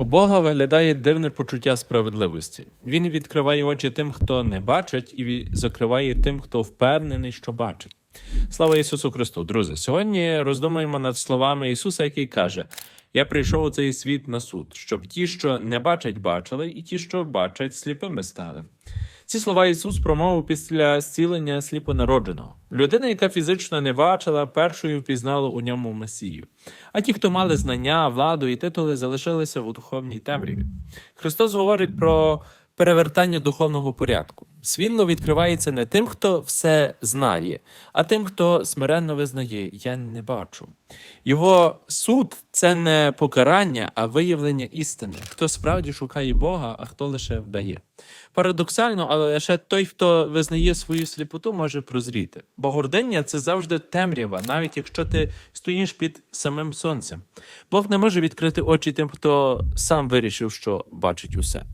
У Бога виглядає дивне почуття справедливості. Він відкриває очі тим, хто не бачить, і закриває тим, хто впевнений, що бачить. Слава Ісусу Христу! Друзі, сьогодні роздумуємо над словами Ісуса, який каже: Я прийшов у цей світ на суд, щоб ті, що не бачать, бачили, і ті, що бачать, сліпими стали. Ці слова Ісус промовив після зцілення сліпонародженого. Людина, яка фізично не бачила, першою впізнала у ньому Месію. А ті, хто мали знання, владу і титули, залишилися у духовній темряві. Христос говорить про перевертання духовного порядку. Світло відкривається не тим, хто все знає, а тим, хто смиренно визнає Я не бачу. Його суд це не покарання, а виявлення істини. Хто справді шукає Бога, а хто лише вдає. Парадоксально, але лише той, хто визнає свою сліпоту, може прозріти. Бо гординя це завжди темрява, навіть якщо ти стоїш під самим сонцем. Бог не може відкрити очі тим, хто сам вирішив, що бачить усе.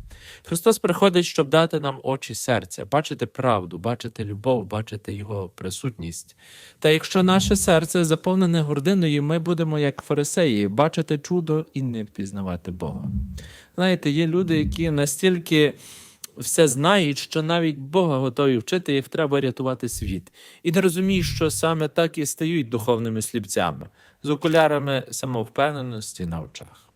Христос приходить, щоб дати нам очі серця, бачити правду, бачити любов, бачити Його присутність. Та якщо наше серце заповнене гординою, ми будемо, як фарисеї, бачити чудо і не впізнавати Бога. Знаєте, є люди, які настільки все знають, що навіть Бога готові вчити, як треба рятувати світ. І не розуміють, що саме так і стають духовними сліпцями, з окулярами самовпевненості на очах.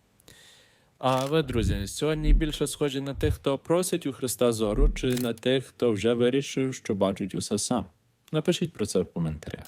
А ви, друзі, сьогодні більше схожі на тих, хто просить у Христа зору, чи на тих, хто вже вирішив, що бачить усе сам. Напишіть про це в коментарях.